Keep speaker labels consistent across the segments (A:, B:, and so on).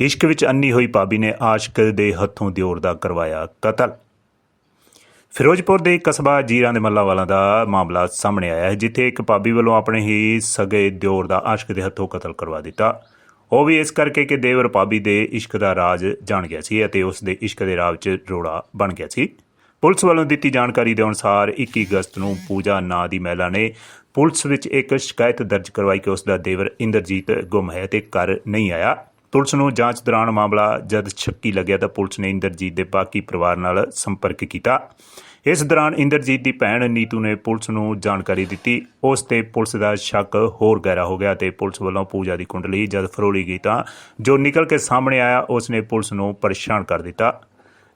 A: ਇਸ਼ਕ ਵਿੱਚ ਅੰਨੀ ਹੋਈ ਭਾਬੀ ਨੇ ਆਸ਼ਕ ਦੇ ਹੱਥੋਂ ਦਿਓਰ ਦਾ ਕਰਵਾਇਆ ਕਤਲ। ਫਿਰੋਜ਼ਪੁਰ ਦੇ ਕਸਬਾ ਜੀਰਾਂ ਦੇ ਮੱਲਾ ਵਾਲਾ ਦਾ ਮਾਮਲਾ ਸਾਹਮਣੇ ਆਇਆ ਹੈ, ਜਿੱਥੇ ਇੱਕ ਭਾਬੀ ਵੱਲੋਂ ਆਪਣੇ ਹੀ ਸਗੇ ਦਿਓਰ ਦਾ ਆਸ਼ਕ ਦੇ ਹੱਥੋਂ ਕਤਲ ਕਰਵਾ ਦਿੱਤਾ। ਉਹ ਵੀ ਇਸ ਕਰਕੇ ਕਿ ਦੇਵਰ ਭਾਬੀ ਦੇ ਇਸ਼ਕ ਦਾ ਰਾਜ ਜਾਣ ਗਿਆ ਸੀ ਅਤੇ ਉਸ ਦੇ ਇਸ਼ਕ ਦੇ ਰਾਹ ਵਿੱਚ ਰੋੜਾ ਬਣ ਗਿਆ ਸੀ। ਪੁਲਿਸ ਵੱਲੋਂ ਦਿੱਤੀ ਜਾਣਕਾਰੀ ਦੇ ਅਨੁਸਾਰ 21 ਅਗਸਤ ਨੂੰ ਪੂਜਾ ਨਾਂ ਦੀ ਮਹਿਲਾ ਨੇ ਪੁਲਿਸ ਵਿੱਚ ਇੱਕ ਸ਼ਿਕਾਇਤ ਦਰਜ ਕਰਵਾਈ ਕਿ ਉਸ ਦਾ ਦੇਵਰ ਇੰਦਰਜੀਤ ਗੁੰਮ ਹੈ ਤੇ ਘਰ ਨਹੀਂ ਆਇਆ। ਪੁਲਿਸ ਨੂੰ ਜਾਂਚ ਦੌਰਾਨ ਮਾਮਲਾ ਜਦ ਸ਼ੱਕੀ ਲੱਗਿਆ ਤਾਂ ਪੁਲਿਸ ਨੇ ਇੰਦਰਜੀਤ ਦੇ ਬਾਕੀ ਪਰਿਵਾਰ ਨਾਲ ਸੰਪਰਕ ਕੀਤਾ। ਇਸ ਦੌਰਾਨ ਇੰਦਰਜੀਤ ਦੀ ਭੈਣ ਨੀਤੂ ਨੇ ਪੁਲਿਸ ਨੂੰ ਜਾਣਕਾਰੀ ਦਿੱਤੀ। ਉਸ ਤੇ ਪੁਲਿਸ ਦਾ ਸ਼ੱਕ ਹੋਰ ਗਹਿਰਾ ਹੋ ਗਿਆ ਤੇ ਪੁਲਿਸ ਵੱਲੋਂ ਪੂਜਾ ਦੀ ਕੁੰਡਲੀ ਜਦ ਫਰੋਲੀ ਗਈ ਤਾਂ ਜੋ ਨਿਕਲ ਕੇ ਸਾਹਮਣੇ ਆਇਆ, ਉਸ ਨੇ ਪੁਲਿਸ ਨੂੰ ਪਰੇਸ਼ਾਨ ਕਰ ਦਿੱਤਾ।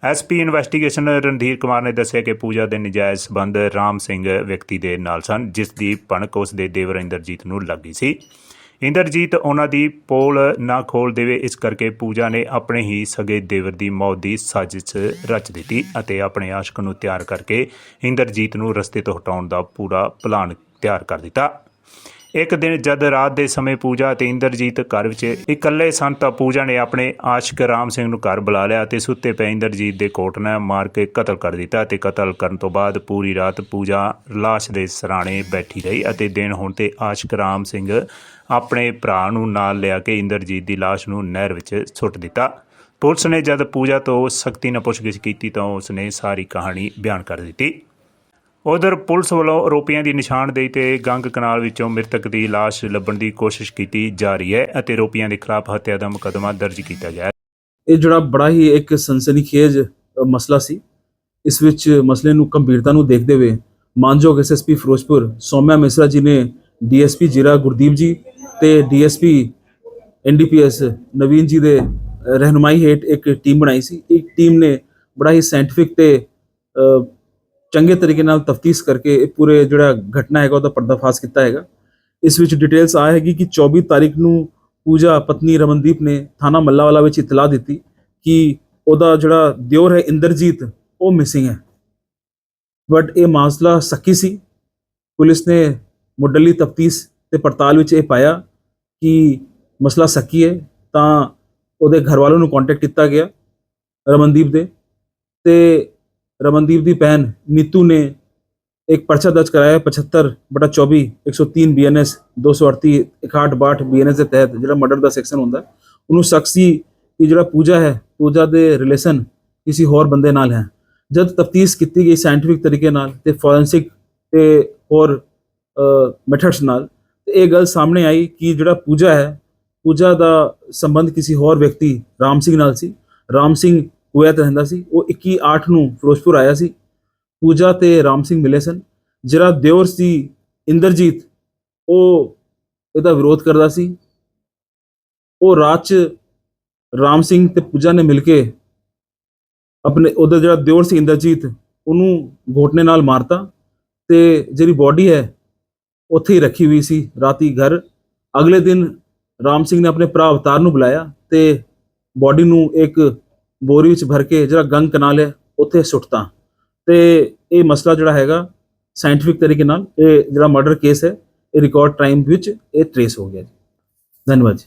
A: ਐਸਪੀ ਇਨਵੈਸਟੀਗੇਸ਼ਨ ਰਣਧੀਰ ਕੁਮਾਰ ਨੇ ਦੱਸਿਆ ਕਿ ਪੂਜਾ ਦੇ ਨਜਾਇਜ਼ ਸਬੰਧ ਰਾਮ ਸਿੰਘ ਵਿਅਕਤੀ ਦੇ ਨਾਲ ਸਨ, ਜਿਸ ਦੀ ਭਣਕ ਉਸ ਦੇ ਦੇਵਰ ਇੰਦਰਜੀਤ ਨੂੰ ਲੱਗੀ ਸੀ। ਇੰਦਰਜੀਤ ਉਹਨਾਂ ਦੀ ਪੋਲ ਨਾ ਖੋਲ ਦੇਵੇ, ਇਸ ਕਰਕੇ ਪੂਜਾ ਨੇ ਆਪਣੇ ਹੀ ਸਗੇ ਦੇਵਰ ਦੀ ਮੌਤ ਦੀ ਸਾਜ਼ਿਸ਼ ਰਚ ਦਿੱਤੀ ਅਤੇ ਆਪਣੇ ਆਸ਼ਕ ਨੂੰ ਤਿਆਰ ਕਰਕੇ ਇੰਦਰਜੀਤ ਨੂੰ ਰਸਤੇ ਤੋਂ ਹਟਾਉਣ ਦਾ ਪੂਰਾ ਪਲਾਨ ਤਿਆਰ ਕਰ ਦਿੱਤਾ। ਇੱਕ ਦਿਨ ਜਦ ਰਾਤ ਦੇ ਸਮੇਂ ਪੂਜਾ ਅਤੇ ਇੰਦਰਜੀਤ ਘਰ ਵਿੱਚ ਇਕੱਲੇ ਸਨ ਤਾਂ ਪੂਜਾ ਨੇ ਆਪਣੇ ਆਸ਼ਕ ਰਾਮ ਸਿੰਘ ਨੂੰ ਘਰ ਬੁਲਾ ਲਿਆ ਅਤੇ ਸੁੱਤੇ ਪਏ ਇੰਦਰਜੀਤ ਦੇ ਕੋਟ ਨਾਲ ਮਾਰ ਕੇ ਕਤਲ ਕਰ ਦਿੱਤਾ ਅਤੇ ਕਤਲ ਕਰਨ ਤੋਂ ਬਾਅਦ ਪੂਰੀ ਰਾਤ ਪੂਜਾ ਲਾਸ਼ ਦੇ ਸਰਾਣੇ ਬੈਠੀ ਰਹੀ ਅਤੇ ਦਿਨ ਹੋਣ ਤੇ ਆਸ਼ਕ ਰਾਮ ਸਿੰਘ ਆਪਣੇ ਭਰਾ ਨੂੰ ਨਾਲ ਲਿਆ ਕੇ ਇੰਦਰਜੀਤ ਦੀ ਲਾਸ਼ ਨੂੰ ਨਹਿਰ ਵਿੱਚ ਸੁੱਟ ਦਿੱਤਾ। ਪੁਲਿਸ ਨੇ ਜਦ ਪੂਜਾ ਤੋਂ ਸਖਤੀ ਨਾਲ ਪੁੱਛਗਿੱਛ ਕੀਤੀ ਤਾਂ ਉਸ ਨੇ ਸਾਰੀ ਕਹਾਣੀ ਬਿਆਨ ਕਰ ਦਿੱਤੀ। ਉਧਰ ਪੁਲਿਸ ਵੱਲੋਂ ਆਰੋਪੀਆਂ ਦੀ ਨਿਸ਼ਾਨਦੇਹੀ ਤੇ ਗੰਗ ਕਨਾਲ ਵਿੱਚੋਂ ਮ੍ਰਿਤਕ ਦੀ ਲਾਸ਼ ਲੱਭਣ ਦੀ ਕੋਸ਼ਿਸ਼ ਕੀਤੀ ਜਾ ਰਹੀ ਹੈ ਅਤੇ ਆਰੋਪੀਆਂ ਦੇ ਖਿਲਾਫ ਹੱਤਿਆ ਦਾ ਮੁਕੱਦਮਾ ਦਰਜ ਕੀਤਾ ਗਿਆ ਹੈ।
B: ਇਹ ਜਿਹੜਾ ਬੜਾ ਹੀ ਇੱਕ ਸਨਸਨੀਖੇਜ ਮਸਲਾ ਸੀ। ਇਸ ਵਿੱਚ ਮਸਲੇ ਨੂੰ ਗੰਭੀਰਤਾ ਨੂੰ ਦੇਖਦੇ ਹੋਏ ਮਾਨਯੋਗ ਐਸਐਸਪੀ ਫਿਰੋਜ਼ਪੁਰ ਸੋਮਿਆ ਮਿਸਰਾ ਜੀ ਨੇ ਡੀਐਸਪੀ ਜੀਰਾ ਗੁਰਦੀਪ ਜੀ ਤੇ ਡੀਐਸਪੀ ਐਨਡੀਪੀਐਸ ਨਵੀਨ ਜੀ ਦੇ ਅ, ਰਹਿਨੁਮਾਈ ਹੇਠ ਇੱਕ ਟੀਮ ਬਣਾਈ ਸੀ। ਇੱਕ ਟੀਮ ਨੇ ਬੜਾ ਹੀ ਸਾਇੰਟਿਫਿਕ ਤੇ ਚੰਗੇ ਤਰੀਕੇ ਨਾਲ ਤਫਤੀਸ਼ ਕਰਕੇ ਇਹ ਪੂਰੇ ਜਿਹੜਾ ਘਟਨਾ ਹੈਗਾ ਉਹਦਾ ਪਰਦਾਫਾਸ਼ ਕੀਤਾ ਹੈਗਾ। ਇਸ ਵਿੱਚ ਡਿਟੇਲਸ ਆ ਹੈਗੀ ਕਿ 24 ਤਾਰੀਖ ਨੂੰ ਪੂਜਾ ਪਤਨੀ ਰਮਨਦੀਪ ਨੇ ਥਾਣਾ ਮੱਲਾਵਾਲਾ ਵਿੱਚ ਇਤਲਾਹ ਦਿੱਤੀ ਕਿ ਉਹਦਾ ਜਿਹੜਾ ਦਿਓਰ ਹੈ ਇੰਦਰਜੀਤ ਉਹ ਮਿਸਿੰਗ ਹੈ। ਬਟ ਇਹ ਮਾਸਲਾ ਸੱਕੀ ਸੀ। ਪੁਲਿਸ ਨੇ ਮੁੱਢਲੀ ਤਫਤੀਸ਼ ਤੇ ਪੜਤਾਲ ਵਿੱਚ ਇਹ ਪਾਇਆ। ਕਿ ਮਸਲਾ ਸੱਕੀ ਹੈ, ਤਾਂ ਉਹਦੇ ਘਰ ਵਾਲਿਆਂ ਨੂੰ ਕੰਟੈਕਟ ਕੀਤਾ ਗਿਆ ਰਮਨਦੀਪ ਦੇ ਤੇ ਰਮਨਦੀਪ ਦੀ ਭੈਣ ਨੀਤੂ ਨੇ ਇੱਕ ਪਰਚਾ ਦਰਜ ਕਰਾਇਆ 75 ਬਟਾ 24 103 ਬੀਐਨਐਸ 238 61 ਬੀਐਨਐਸ ਦੇ ਤਹਿਤ ਜਿਹੜਾ ਮਰਡਰ ਦਾ ਸੈਕਸ਼ਨ ਹੁੰਦਾ, ਉਹਨੂੰ ਸ਼ਖਸੀ ਕਿ ਜਿਹੜਾ ਪੂਜਾ ਹੈ, ਪੂਜਾ ਦੇ ਰਿਲੇਸ਼ਨ ਕਿਸੇ ਹੋਰ ਬੰਦੇ ਨਾਲ ਹੈ। ਜਦ ਤਫਤੀਸ਼ ਕੀਤੀ ਗਈ ਸਾਇੰਟਿਫਿਕ ਤਰੀਕੇ ਨਾਲ ਤੇ ਫੋਰੈਂਸਿਕ ਤੇ ਹੋਰ ਮੈਥਡਸ ਨਾਲ ਤੇ ਇਹ ਗੱਲ ਸਾਹਮਣੇ ਆਈ ਕਿ ਜਿਹੜਾ ਪੂਜਾ ਹੈ, ਪੂਜਾ ਦਾ ਸੰਬੰਧ ਕਿਸੇ ਹੋਰ ਵਿਅਕਤੀ, ਰਾਮ ਸਿੰਘ ਨਾਲ ਸੀ। ਰਾਮ ਸਿੰਘ ਕੁਵੈਤ ਰਹਿੰਦਾ ਸੀ। ਉਹ 21 8 ਨੂੰ ਫਿਰੋਜ਼ਪੁਰ ਆਇਆ ਸੀ। ਪੂਜਾ ਤੇ ਰਾਮ ਸਿੰਘ ਮਿਲੇ ਸਨ। ਜਿਹੜਾ ਦਿਓਰ ਸੀ, ਇੰਦਰਜੀਤ, ਉਹ ਇਹਦਾ ਵਿਰੋਧ ਕਰਦਾ ਸੀ। ਉਹ ਰਾਤ ਚ ਰਾਮ ਸਿੰਘ ਤੇ ਪੂਜਾ ਨੇ ਮਿਲ ਕੇ ਆਪਣੇ ਉਹਦਾ ਜਿਹੜਾ ਦਿਓਰ ਸੀ, ਇੰਦਰਜੀਤ, ਉਹਨੂੰ ਘੋਟਨੇ ਨਾਲ ਮਾਰਤਾ ਤੇ ਜਿਹੜੀ ਬਾਡੀ ਹੈ ਉੱਥੇ ਹੀ ਰੱਖੀ ਹੋਈ ਸੀ, ਰਾਤੀ ਘਰ। ਅਗਲੇ ਦਿਨ ਰਾਮ ਸਿੰਘ ਨੇ ਆਪਣੇ ਭਰਾ ਅਵਤਾਰ ਨੂੰ ਬੁਲਾਇਆ ਤੇ ਬਾਡੀ ਨੂੰ ਇੱਕ ਬੋਰੀ ਵਿੱਚ ਭਰ ਕੇ ਜਿਹੜਾ ਗੰਗ ਕਨਾਲ ਹੈ, ਉੱਥੇ ਸੁੱਟਤਾ। ਤੇ ਇਹ ਮਸਲਾ ਜਿਹੜਾ ਹੈਗਾ ਸਾਇੰਟਿਫਿਕ ਤਰੀਕੇ ਨਾਲ, ਇਹ ਜਿਹੜਾ ਮਰਡਰ ਕੇਸ ਹੈ, ਇਹ ਰਿਕਾਰਡ ਟਾਈਮ ਵਿੱਚ ਇਹ ਟ੍ਰੇਸ ਹੋ ਗਿਆ ਜੀ। ਧੰਨਵਾਦ ਜੀ।